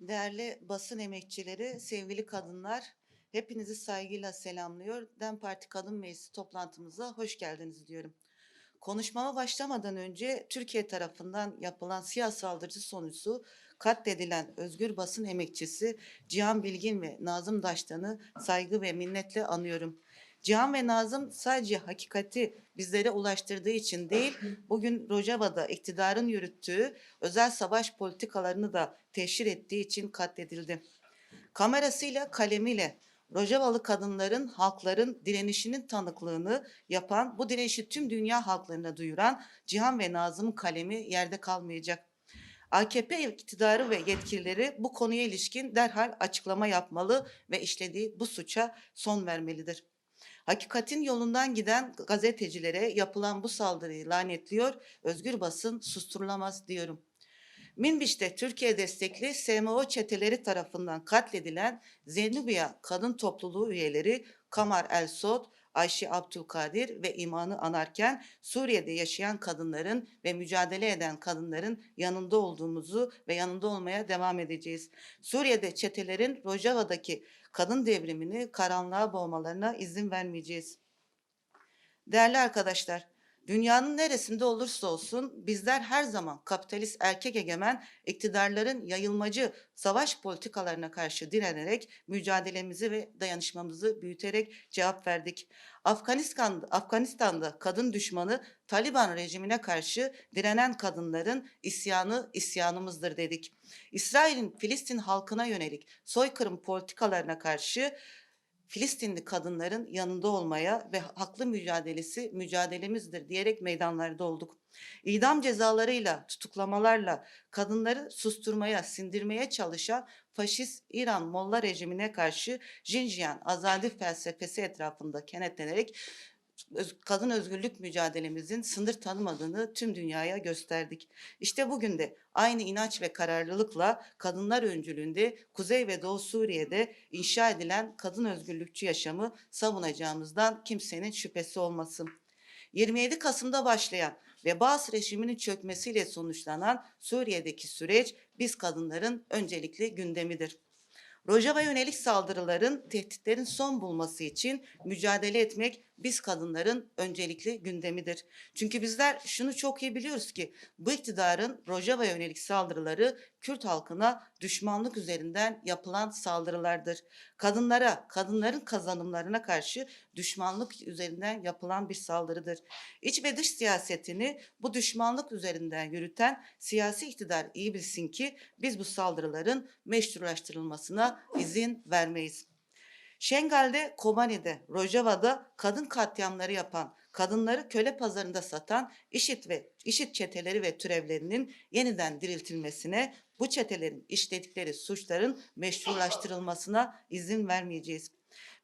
Değerli basın emekçileri, sevgili kadınlar, hepinizi saygıyla selamlıyor. DEM Parti Kadın Meclisi toplantımıza hoş geldiniz diyorum. Konuşmama başlamadan önce Türkiye tarafından yapılan siyah saldırıcı sonucu katledilen özgür basın emekçisi Cihan Bilgin ve Nazım Daştan'ı saygı ve minnetle anıyorum. Cihan ve Nazım sadece hakikati bizlere ulaştırdığı için değil, bugün Rojava'da iktidarın yürüttüğü özel savaş politikalarını da teşhir ettiği için katledildi. Kamerasıyla, kalemiyle Rojavalı kadınların, halkların direnişinin tanıklığını yapan, bu direnişi tüm dünya halklarına duyuran Cihan ve Nazım'ın kalemi yerde kalmayacak. AKP iktidarı ve yetkilileri bu konuya ilişkin derhal açıklama yapmalı ve işlediği bu suça son vermelidir. Hakikatin yolundan giden gazetecilere yapılan bu saldırıyı lanetliyor, özgür basın susturulamaz diyorum. Minbiş'te Türkiye destekli SMO çeteleri tarafından katledilen Zenubiya kadın topluluğu üyeleri Kamar El Sod, Ayşe Abdülkadir ve İman'ı anarken Suriye'de yaşayan kadınların ve mücadele eden kadınların yanında olduğumuzu ve yanında olmaya devam edeceğiz. Suriye'de çetelerin Rojava'daki kadın devrimini karanlığa boğmalarına izin vermeyeceğiz. Değerli arkadaşlar, dünyanın neresinde olursa olsun bizler her zaman kapitalist erkek egemen iktidarların yayılmacı savaş politikalarına karşı direnerek mücadelemizi ve dayanışmamızı büyüterek cevap verdik. Afganistan'da, Afganistan'da kadın düşmanı Taliban rejimine karşı direnen kadınların isyanı isyanımızdır dedik. İsrail'in Filistin halkına yönelik soykırım politikalarına karşı Filistinli kadınların yanında olmaya ve haklı mücadelesi mücadelemizdir diyerek meydanlarda olduk. İdam cezalarıyla, tutuklamalarla kadınları susturmaya, sindirmeye çalışan faşist İran Molla rejimine karşı Jinjiyan azadi felsefesi etrafında kenetlenerek kadın özgürlük mücadelemizin sınır tanımadığını tüm dünyaya gösterdik. İşte bugün de aynı inanç ve kararlılıkla kadınlar öncülüğünde Kuzey ve Doğu Suriye'de inşa edilen kadın özgürlükçü yaşamı savunacağımızdan kimsenin şüphesi olmasın. 27 Kasım'da başlayan ve Baas rejiminin çökmesiyle sonuçlanan Suriye'deki süreç biz kadınların öncelikli gündemidir. Rojava yönelik saldırıların, tehditlerin son bulması için mücadele etmek biz kadınların öncelikli gündemidir. Çünkü bizler şunu çok iyi biliyoruz ki bu iktidarın Rojava yönelik saldırıları Kürt halkına düşmanlık üzerinden yapılan saldırılardır. Kadınlara, kadınların kazanımlarına karşı düşmanlık üzerinden yapılan bir saldırıdır. İç ve dış siyasetini bu düşmanlık üzerinden yürüten siyasi iktidar iyi bilsin ki biz bu saldırıların meşrulaştırılmasına izin vermeyiz. Şengal'de, Kobani'de, Rojava'da kadın katliamları yapan, kadınları köle pazarında satan IŞİD ve IŞİD çeteleri ve türevlerinin yeniden diriltilmesine, bu çetelerin işledikleri suçların meşrulaştırılmasına izin vermeyeceğiz.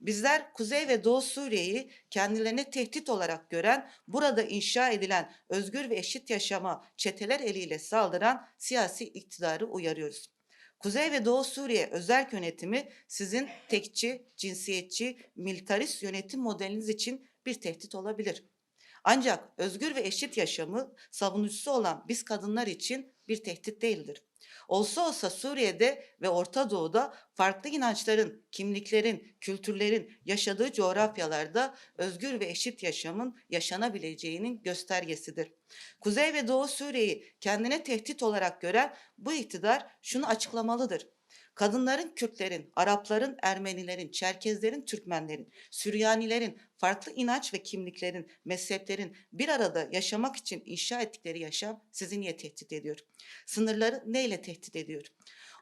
Bizler Kuzey ve Doğu Suriye'yi kendilerine tehdit olarak gören, burada inşa edilen özgür ve eşit yaşama çeteler eliyle saldıran siyasi iktidarı uyarıyoruz. Kuzey ve Doğu Suriye özel yönetimi sizin tekçi, cinsiyetçi, militarist yönetim modeliniz için bir tehdit olabilir. Ancak özgür ve eşit yaşamı savunucusu olan biz kadınlar için bir tehdit değildir. Olsa olsa Suriye'de ve Orta Doğu'da farklı inançların, kimliklerin, kültürlerin yaşadığı coğrafyalarda özgür ve eşit yaşamın yaşanabileceğinin göstergesidir. Kuzey ve Doğu Suriye'yi kendine tehdit olarak gören bu iktidar şunu açıklamalıdır. Kadınların, Kürtlerin, Arapların, Ermenilerin, Çerkezlerin, Türkmenlerin, Süryanilerin, farklı inanç ve kimliklerin, mezheplerin bir arada yaşamak için inşa ettikleri yaşam sizi niye tehdit ediyor? Sınırları neyle tehdit ediyor?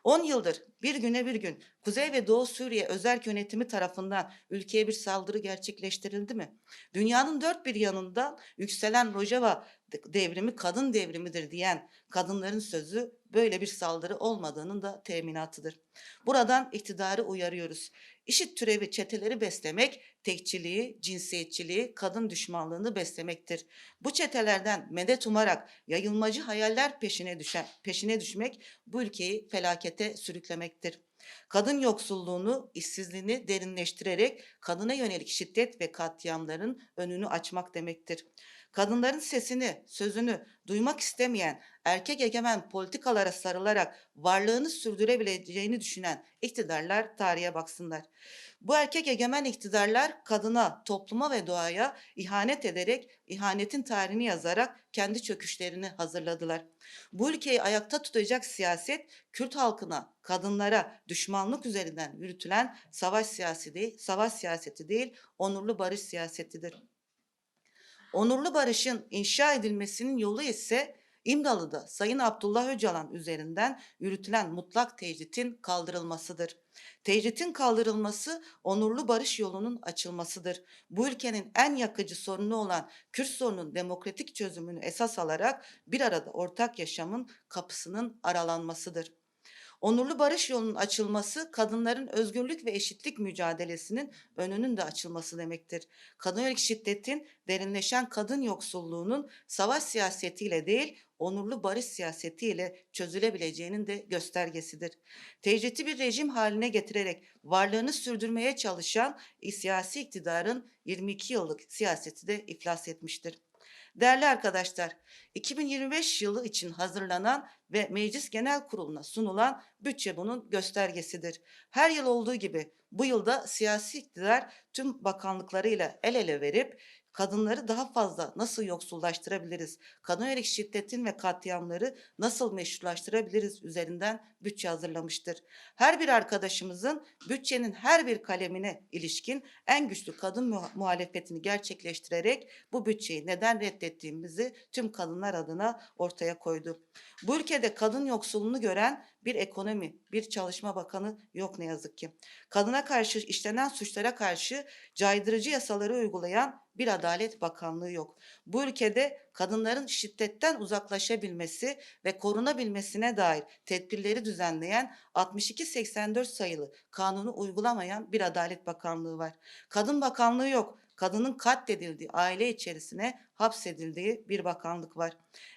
10 yıldır bir güne bir gün Kuzey ve Doğu Suriye özel yönetimi tarafından ülkeye bir saldırı gerçekleştirildi mi? Dünyanın dört bir yanında yükselen Rojava devrimi kadın devrimidir diyen kadınların sözü böyle bir saldırı olmadığının da teminatıdır. Buradan iktidarı uyarıyoruz. İşit türevi çeteleri beslemek, tekçiliği, cinsiyetçiliği, kadın düşmanlığını beslemektir. Bu çetelerden medet umarak yayılmacı hayaller peşine düşen, peşine düşmek bu ülkeyi felakete sürüklemektir. Kadın yoksulluğunu, işsizliğini derinleştirerek kadına yönelik şiddet ve katliamların önünü açmak demektir. Kadınların sesini, sözünü duymak istemeyen, erkek egemen politikalara sarılarak varlığını sürdürebileceğini düşünen iktidarlar tarihe baksınlar. Bu erkek egemen iktidarlar kadına, topluma ve doğaya ihanet ederek, ihanetin tarihini yazarak kendi çöküşlerini hazırladılar. Bu ülkeyi ayakta tutacak siyaset, Kürt halkına, kadınlara düşmanlık üzerinden yürütülen savaş siyaseti değil, savaş siyaseti değil, onurlu barış siyasetidir. Onurlu barışın inşa edilmesinin yolu ise İmralı'da Sayın Abdullah Öcalan üzerinden yürütülen mutlak tecritin kaldırılmasıdır. Tecritin kaldırılması onurlu barış yolunun açılmasıdır. Bu ülkenin en yakıcı sorunu olan Kürt sorunun demokratik çözümünü esas alarak bir arada ortak yaşamın kapısının aralanmasıdır. Onurlu barış yolunun açılması kadınların özgürlük ve eşitlik mücadelesinin önünün de açılması demektir. Kadın yönelik şiddetin derinleşen kadın yoksulluğunun savaş siyasetiyle değil onurlu barış siyasetiyle çözülebileceğinin de göstergesidir. Tecriti bir rejim haline getirerek varlığını sürdürmeye çalışan siyasi iktidarın 22 yıllık siyaseti de iflas etmiştir. Değerli arkadaşlar, 2025 yılı için hazırlanan ve Meclis Genel Kurulu'na sunulan bütçe bunun göstergesidir. Her yıl olduğu gibi bu yılda siyasi iktidar tüm bakanlıklarıyla el ele verip kadınları daha fazla nasıl yoksullaştırabiliriz, kadın yönelik şiddetin ve katliamları nasıl meşrulaştırabiliriz üzerinden bütçe hazırlamıştır. Her bir arkadaşımızın bütçenin her bir kalemine ilişkin en güçlü kadın muha- muhalefetini gerçekleştirerek bu bütçeyi neden reddettiğimizi tüm kadınlar adına ortaya koydu. Bu ülkede kadın yoksulluğunu gören bir ekonomi, bir çalışma bakanı yok ne yazık ki. Kadına karşı işlenen suçlara karşı caydırıcı yasaları uygulayan bir Adalet Bakanlığı yok. Bu ülkede kadınların şiddetten uzaklaşabilmesi ve korunabilmesine dair tedbirleri düzenleyen 6284 sayılı kanunu uygulamayan bir Adalet Bakanlığı var. Kadın Bakanlığı yok. Kadının katledildiği, aile içerisine hapsedildiği bir bakanlık var.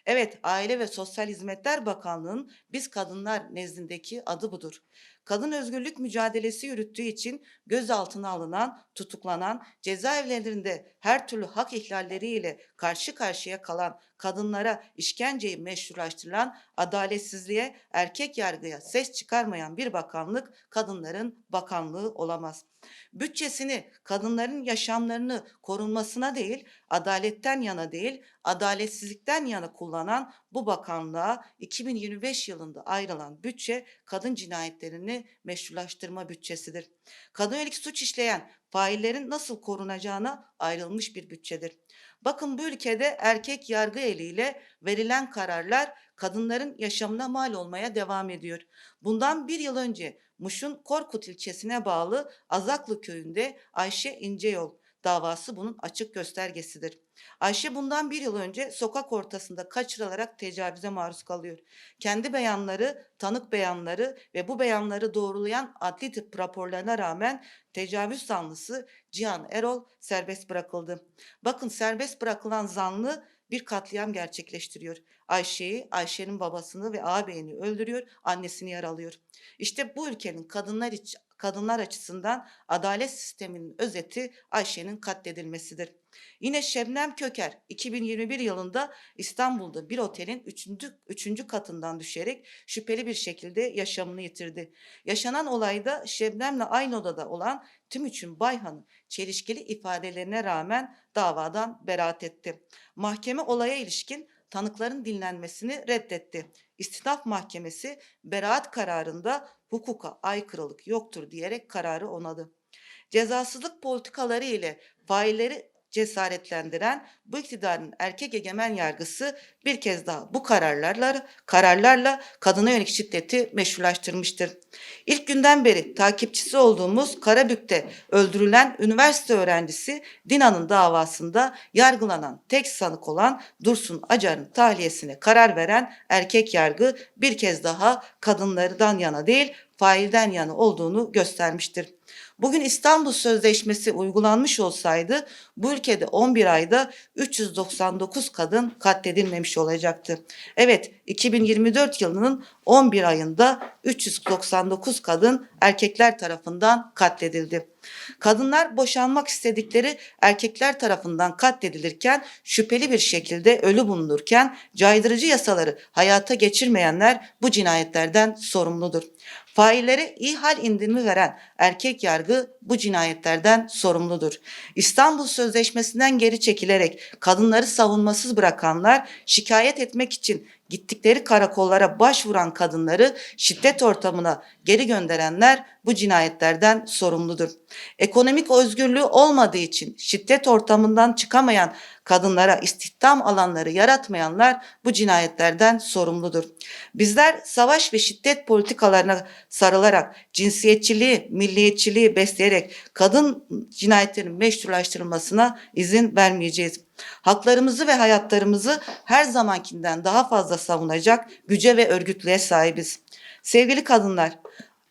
Evet, Aile ve Sosyal Hizmetler Bakanlığı'nın biz kadınlar nezdindeki adı budur. Kadın özgürlük mücadelesi yürüttüğü için gözaltına alınan, tutuklanan, cezaevlerinde her türlü hak ihlalleriyle karşı karşıya kalan kadınlara işkenceyi meşrulaştırılan, adaletsizliğe, erkek yargıya ses çıkarmayan bir bakanlık kadınların bakanlığı olamaz. Bütçesini kadınların yaşamlarını korunmasına değil, adaletten yana değil, adaletsizlikten yana kullanan bu bakanlığa 2025 yılında ayrılan bütçe kadın cinayetlerini meşrulaştırma bütçesidir. Kadın yönelik suç işleyen faillerin nasıl korunacağına ayrılmış bir bütçedir. Bakın bu ülkede erkek yargı eliyle verilen kararlar kadınların yaşamına mal olmaya devam ediyor. Bundan bir yıl önce Muş'un Korkut ilçesine bağlı Azaklı köyünde Ayşe İnceyol davası bunun açık göstergesidir. Ayşe bundan bir yıl önce sokak ortasında kaçırılarak tecavüze maruz kalıyor. Kendi beyanları, tanık beyanları ve bu beyanları doğrulayan adli tıp raporlarına rağmen tecavüz zanlısı Cihan Erol serbest bırakıldı. Bakın serbest bırakılan zanlı bir katliam gerçekleştiriyor. Ayşe'yi, Ayşe'nin babasını ve ağabeyini öldürüyor, annesini yaralıyor. İşte bu ülkenin kadınlar iç, kadınlar açısından adalet sisteminin özeti Ayşe'nin katledilmesidir. Yine Şebnem Köker 2021 yılında İstanbul'da bir otelin 3. üçüncü katından düşerek şüpheli bir şekilde yaşamını yitirdi. Yaşanan olayda Şebnem'le aynı odada olan Timuçin Bayhan'ın çelişkili ifadelerine rağmen davadan beraat etti. Mahkeme olaya ilişkin tanıkların dinlenmesini reddetti. İstinaf Mahkemesi beraat kararında hukuka aykırılık yoktur diyerek kararı onadı. Cezasızlık politikaları ile failleri cesaretlendiren bu iktidarın erkek egemen yargısı bir kez daha bu kararlarla kararlarla kadına yönelik şiddeti meşrulaştırmıştır. İlk günden beri takipçisi olduğumuz Karabük'te öldürülen üniversite öğrencisi Dina'nın davasında yargılanan tek sanık olan Dursun Acar'ın tahliyesine karar veren erkek yargı bir kez daha kadınlardan yana değil failden yana olduğunu göstermiştir. Bugün İstanbul Sözleşmesi uygulanmış olsaydı bu ülkede 11 ayda 399 kadın katledilmemiş olacaktı. Evet 2024 yılının 11 ayında 399 kadın erkekler tarafından katledildi. Kadınlar boşanmak istedikleri erkekler tarafından katledilirken şüpheli bir şekilde ölü bulunurken caydırıcı yasaları hayata geçirmeyenler bu cinayetlerden sorumludur. Faillere iyi hal indirimi veren erkek yargı bu cinayetlerden sorumludur. İstanbul Sözleşmesi'nden geri çekilerek kadınları savunmasız bırakanlar şikayet etmek için gittikleri karakollara başvuran kadınları şiddet ortamına geri gönderenler bu cinayetlerden sorumludur. Ekonomik özgürlüğü olmadığı için şiddet ortamından çıkamayan kadınlara istihdam alanları yaratmayanlar bu cinayetlerden sorumludur. Bizler savaş ve şiddet politikalarına sarılarak cinsiyetçiliği, milliyetçiliği besleyerek kadın cinayetlerinin meşrulaştırılmasına izin vermeyeceğiz. Haklarımızı ve hayatlarımızı her zamankinden daha fazla savunacak güce ve örgütlüğe sahibiz. Sevgili kadınlar,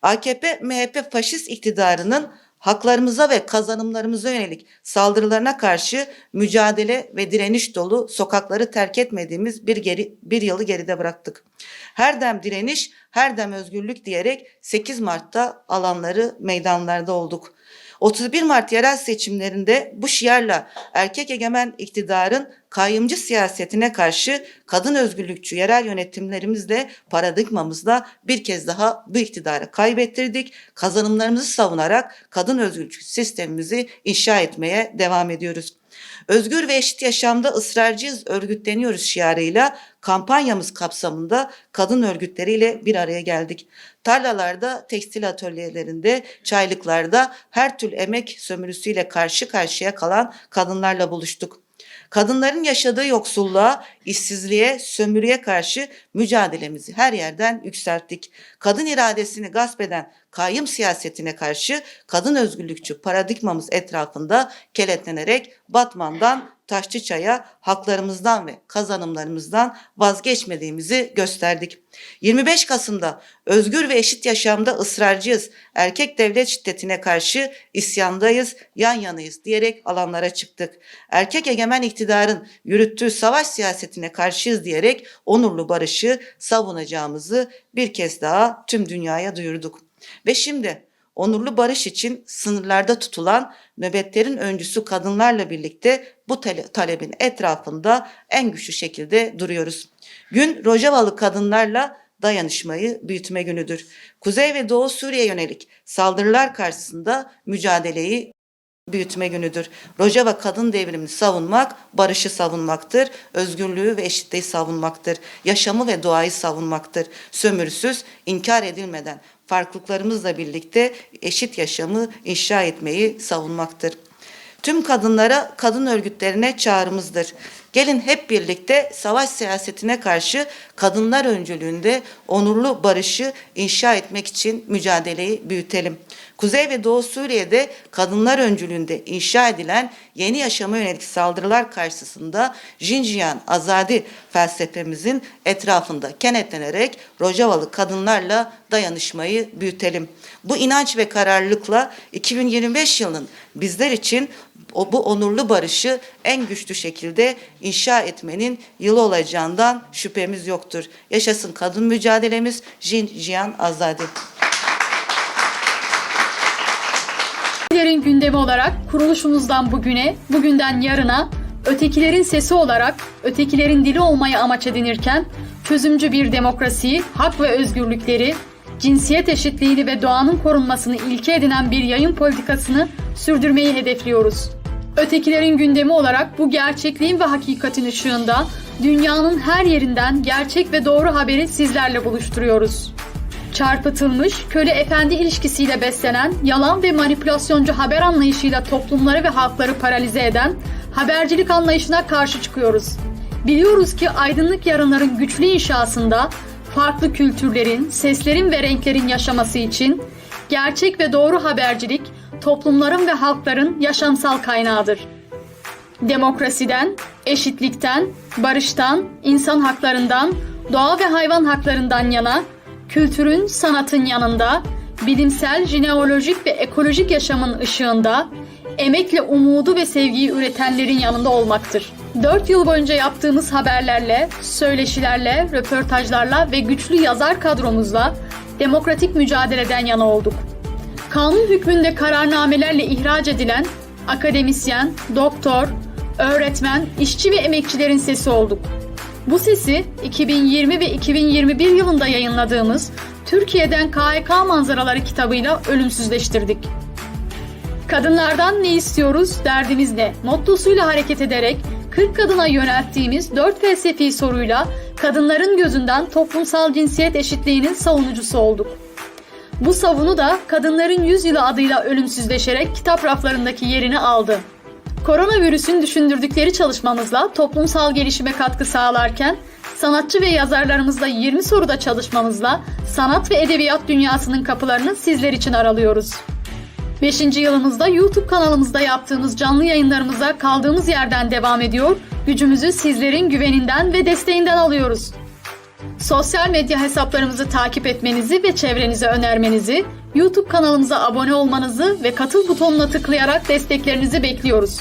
AKP, MHP faşist iktidarının haklarımıza ve kazanımlarımıza yönelik saldırılarına karşı mücadele ve direniş dolu sokakları terk etmediğimiz bir, geri, bir yılı geride bıraktık. Her dem direniş, her dem özgürlük diyerek 8 Mart'ta alanları meydanlarda olduk. 31 Mart yerel seçimlerinde bu şiarla erkek egemen iktidarın kayyımcı siyasetine karşı kadın özgürlükçü yerel yönetimlerimizle paradigmamızla bir kez daha bu iktidarı kaybettirdik. Kazanımlarımızı savunarak kadın özgürlükçü sistemimizi inşa etmeye devam ediyoruz. Özgür ve eşit yaşamda ısrarcıyız, örgütleniyoruz şiarıyla kampanyamız kapsamında kadın örgütleriyle bir araya geldik. Tarlalarda, tekstil atölyelerinde, çaylıklarda her türlü emek sömürüsüyle karşı karşıya kalan kadınlarla buluştuk. Kadınların yaşadığı yoksulluğa, işsizliğe, sömürüye karşı mücadelemizi her yerden yükselttik. Kadın iradesini gasp eden kayyım siyasetine karşı kadın özgürlükçü paradigmamız etrafında keletlenerek Batman'dan Taşçıçay'a haklarımızdan ve kazanımlarımızdan vazgeçmediğimizi gösterdik. 25 Kasım'da özgür ve eşit yaşamda ısrarcıyız, erkek devlet şiddetine karşı isyandayız, yan yanayız diyerek alanlara çıktık. Erkek egemen iktidarın yürüttüğü savaş siyasetine karşıyız diyerek onurlu barışı savunacağımızı bir kez daha tüm dünyaya duyurduk. Ve şimdi onurlu barış için sınırlarda tutulan nöbetlerin öncüsü kadınlarla birlikte bu talebin etrafında en güçlü şekilde duruyoruz. Gün Rojavalı kadınlarla dayanışmayı büyütme günüdür. Kuzey ve Doğu Suriye yönelik saldırılar karşısında mücadeleyi büyütme günüdür. Rojava kadın devrimini savunmak, barışı savunmaktır, özgürlüğü ve eşitliği savunmaktır, yaşamı ve doğayı savunmaktır. Sömürüsüz, inkar edilmeden farklılıklarımızla birlikte eşit yaşamı inşa etmeyi savunmaktır. Tüm kadınlara, kadın örgütlerine çağrımızdır. Gelin hep birlikte savaş siyasetine karşı kadınlar öncülüğünde onurlu barışı inşa etmek için mücadeleyi büyütelim. Kuzey ve Doğu Suriye'de kadınlar öncülüğünde inşa edilen yeni yaşama yönelik saldırılar karşısında Jinjiyan Azadi felsefemizin etrafında kenetlenerek Rojavalı kadınlarla dayanışmayı büyütelim. Bu inanç ve kararlılıkla 2025 yılının bizler için o bu onurlu barışı en güçlü şekilde inşa etmenin yılı olacağından şüphemiz yoktur. Yaşasın kadın mücadelemiz Jin Jian Azadi. Ötekilerin gündemi olarak kuruluşumuzdan bugüne, bugünden yarına ötekilerin sesi olarak ötekilerin dili olmayı amaç edinirken çözümcü bir demokrasiyi, hak ve özgürlükleri, cinsiyet eşitliğini ve doğanın korunmasını ilke edinen bir yayın politikasını sürdürmeyi hedefliyoruz. Ötekilerin gündemi olarak bu gerçekliğin ve hakikatin ışığında dünyanın her yerinden gerçek ve doğru haberi sizlerle buluşturuyoruz. Çarpıtılmış, köle efendi ilişkisiyle beslenen, yalan ve manipülasyoncu haber anlayışıyla toplumları ve halkları paralize eden habercilik anlayışına karşı çıkıyoruz. Biliyoruz ki aydınlık yarınların güçlü inşasında farklı kültürlerin, seslerin ve renklerin yaşaması için gerçek ve doğru habercilik toplumların ve halkların yaşamsal kaynağıdır. Demokrasiden, eşitlikten, barıştan, insan haklarından, doğa ve hayvan haklarından yana, kültürün, sanatın yanında, bilimsel, jineolojik ve ekolojik yaşamın ışığında, emekle umudu ve sevgiyi üretenlerin yanında olmaktır. 4 yıl boyunca yaptığımız haberlerle, söyleşilerle, röportajlarla ve güçlü yazar kadromuzla demokratik mücadeleden yana olduk. Kanun hükmünde kararnamelerle ihraç edilen akademisyen, doktor, öğretmen, işçi ve emekçilerin sesi olduk. Bu sesi 2020 ve 2021 yılında yayınladığımız Türkiye'den KHK manzaraları kitabıyla ölümsüzleştirdik. Kadınlardan ne istiyoruz, derdimiz ne? Mottosuyla hareket ederek 40 kadına yönelttiğimiz 4 felsefi soruyla kadınların gözünden toplumsal cinsiyet eşitliğinin savunucusu olduk. Bu savunu da Kadınların Yüzyılı adıyla ölümsüzleşerek kitap raflarındaki yerini aldı. Koronavirüsün düşündürdükleri çalışmamızla toplumsal gelişime katkı sağlarken sanatçı ve yazarlarımızla 20 soruda çalışmamızla sanat ve edebiyat dünyasının kapılarını sizler için aralıyoruz. 5. yılımızda YouTube kanalımızda yaptığımız canlı yayınlarımıza kaldığımız yerden devam ediyor, gücümüzü sizlerin güveninden ve desteğinden alıyoruz. Sosyal medya hesaplarımızı takip etmenizi ve çevrenize önermenizi, YouTube kanalımıza abone olmanızı ve katıl butonuna tıklayarak desteklerinizi bekliyoruz.